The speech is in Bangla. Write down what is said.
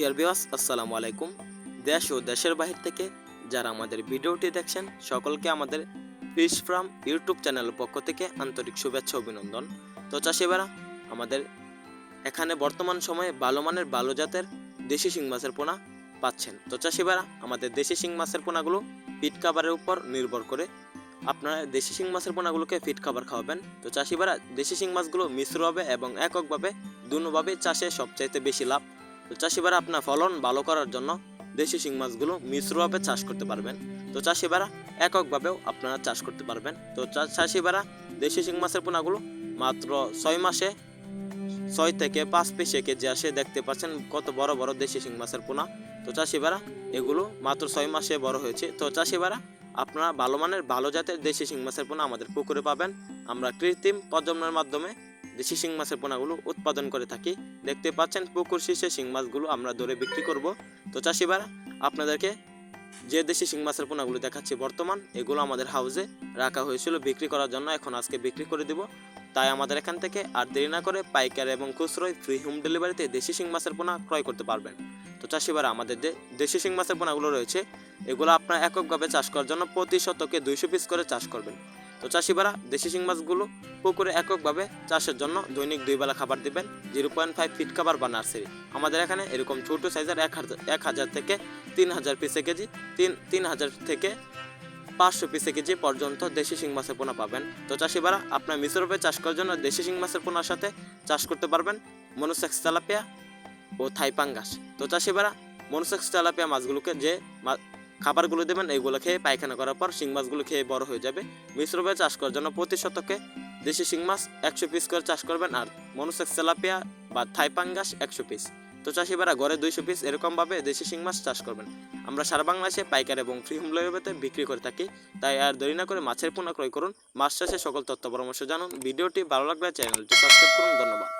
ডিয়ার বিওয়াস আসসালামু আলাইকুম। দেশ ও দেশের বাহির থেকে যারা আমাদের ভিডিওটি দেখছেন, সকলকে আমাদের ফিশ ফার্ম ইউটিউব চ্যানেলের পক্ষ থেকে আন্তরিক শুভেচ্ছা অভিনন্দন। তো চাষিবারা আমাদের এখানে বর্তমান সময়ে ভালো মানের ভালো জাতের দেশি শিং মাছের পোনা পাচ্ছেন। তো চাষিবারা আমাদের দেশি শিং মাছের পোনাগুলো ফিট খাবারের উপর নির্ভর করে আপনারা দেশি শিং মাছের পোনাগুলোকে ফিট খাবার খাওয়াবেন। তো চাষিবারা দেশি শিং মাছগুলো মিশ্রভাবে এবং এককভাবে, দুভাবে চাষে সবচাইতে বেশি লাভ তো চাষিবারা আপনার ফলন ভালো করার জন্য দেশি শিং মাছগুলো মিশ্রভাবে চাষ করতে পারবেন। তো চাষিবারা এককভাবেও আপনারা চাষ করতে পারবেন। তো চাষিবারা দেশি শিং মাছের পোনাগুলো মাত্র ছয় মাসে ছয় থেকে পাঁচ পিসে কেজি আসে। দেখতে পাচ্ছেন কত বড় বড় দেশি শিং মাছের পোনা। তো চাষিবারা এগুলো মাত্র ছয় মাসে বড় হয়েছে। তো চাষিবারা আপনারা ভালো মানের ভালো জাতের দেশি শিং মাছের পোনা আমাদের পুকুরে পাবেন। আমরা কৃত্রিম প্রজন্মের মাধ্যমে দেশি শিং মাছের পোনাগুলো উৎপাদন করে থাকি। দেখতে পাচ্ছেন পুকুর শীর্ষে শিং মাছগুলো আমরা ধরে বিক্রি করব। তো চাষিবারা আপনাদেরকে যে দেশি শিং মাছের পোনাগুলো দেখাচ্ছি বর্তমান, এগুলো আমাদের হাউসে রাখা হয়েছিল বিক্রি করার জন্য, এখন আজকে বিক্রি করে দিব। তাই আমাদের এখান থেকে আর দেরি না করে পাইকার এবং খুচরোয় ফ্রি হোম ডেলিভারিতে দেশি শিং মাছের পোনা ক্রয় করতে পারবেন। তো চাষিবারা আমাদের যে দেশি শিং মাছের পোনাগুলো রয়েছে, এগুলো আপনার এককভাবে চাষ করার জন্য প্রতি শতকে দুইশো পিস করে চাষ করবেন। তো চাষিবারা দেশি শিং মাছগুলো পুকুরে এককভাবে চাষের জন্য দৈনিক দুই বেলা খাবার দিবেন, জিরো পয়েন্ট ফাইভ ফিট খাবার বা নার্সারি আমাদের এখানে এরকম ছোটো সাইজের এক হাজার এক হাজার থেকে তিন হাজার পিসে কেজি, তিন তিন হাজার থেকে পাঁচশো পিসে কেজি পর্যন্ত দেশি শিং মাছের পোনা পাবেন। তো চাষিবারা আপনার মিশ্রভাবে চাষ করার জন্য দেশি শিং মাছের পোনার সাথে চাষ করতে পারবেন মনোসেক্স তেলাপিয়া ও থাইপাঙ্গাস তো চাষিবারা মনোসেক্স তেলাপিয়া মাছগুলোকে যে খাবারগুলো দেবেন এইগুলো খেয়ে পায়খানা করার পর শিং মাছগুলো খেয়ে বড় হয়ে যাবে। মিশ্রভাবে চাষ করার জন্য প্রতি শতকে দেশি শিং মাছ একশো পিস করে চাষ করবেন আর মনোসেক্স তেলাপিয়া বা থাইপাঙ্গাস একশো পিস তো চাষিবারা ঘরে দুইশো পিস এরকমভাবে দেশি শিং মাছ চাষ করবেন। আমরা সারা বাংলাদেশে পাইকার এবং ফ্রি হোম ডেলিভারিতে বিক্রি করে থাকি। তাই আর দেরি না করে মাছের পোনা ক্রয় করুন। মাছ চাষে সকল তথ্য পরামর্শ জানুন। ভিডিওটি ভালো লাগলে চ্যানেলটি সাবস্ক্রাইব করুন। ধন্যবাদ।